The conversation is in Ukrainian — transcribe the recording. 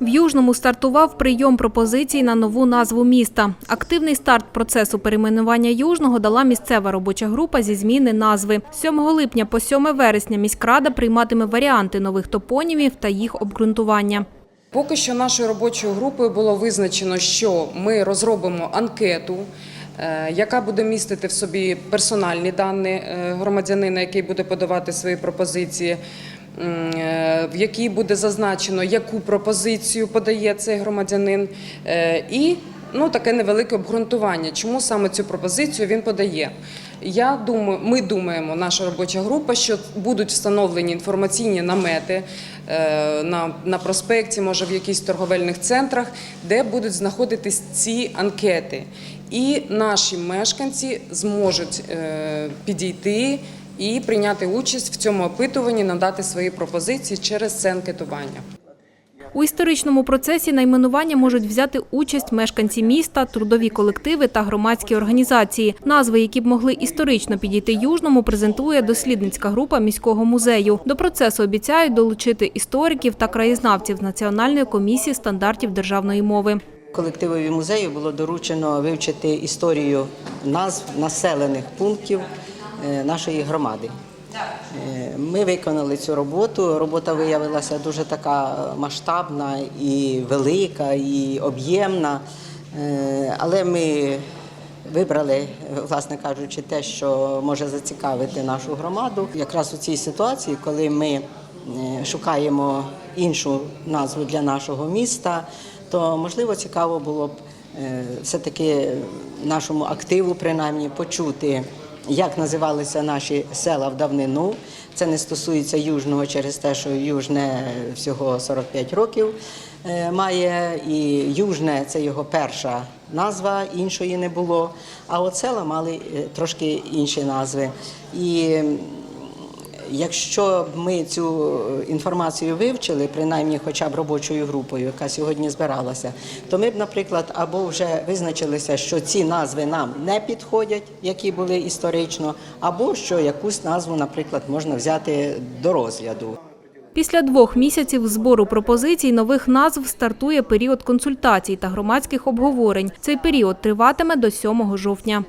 В Южному стартував прийом пропозицій на нову назву міста. Активний старт процесу перейменування Южного дала місцева робоча група зі зміни назви. З 7 липня по 7 вересня міськрада прийматиме варіанти нових топонімів та їх обґрунтування. Поки що нашою робочою групою було визначено, що ми розробимо анкету, е, яка буде містити в собі персональні дані е, громадянина, який буде подавати свої пропозиції, в якій буде зазначено, яку пропозицію подає цей громадянин, е, і ну, таке невелике обґрунтування, чому саме цю пропозицію він подає. Я думаю, ми думаємо, наша робоча група, що будуть встановлені інформаційні намети е, на, на проспекті, може в якихось торговельних центрах, де будуть знаходитись ці анкети. І наші мешканці зможуть е, підійти і прийняти участь в цьому опитуванні, надати свої пропозиції через це анкетування. У історичному процесі найменування можуть взяти участь мешканці міста, трудові колективи та громадські організації. Назви, які б могли історично підійти Южному, презентує дослідницька група міського музею. До процесу обіцяють долучити істориків та краєзнавців з Національної комісії стандартів державної мови. Колективові музею було доручено вивчити історію назв населених пунктів нашої громади. Е, Ми виконали цю роботу. Робота виявилася дуже така масштабна і велика, і об'ємна. Е, Але ми вибрали, власне кажучи, те, що може зацікавити нашу громаду. Якраз у цій ситуації, коли ми е, шукаємо іншу назву для нашого міста, то можливо цікаво було б е, все-таки нашому активу, принаймні, почути, як називалися наші села в давнину. Це не стосується Южного через те, що Южне всього 45 років е, має, і Южне це його перша назва, іншої не було. А от села мали е, трошки інші назви. І Якщо б ми цю інформацію вивчили, принаймні хоча б робочою групою, яка сьогодні збиралася, то ми б, наприклад, або вже визначилися, що ці назви нам не підходять, які були історично, або що якусь назву, наприклад, можна взяти до розгляду. Після двох місяців збору пропозицій нових назв стартує період консультацій та громадських обговорень. Цей період триватиме до 7 жовтня.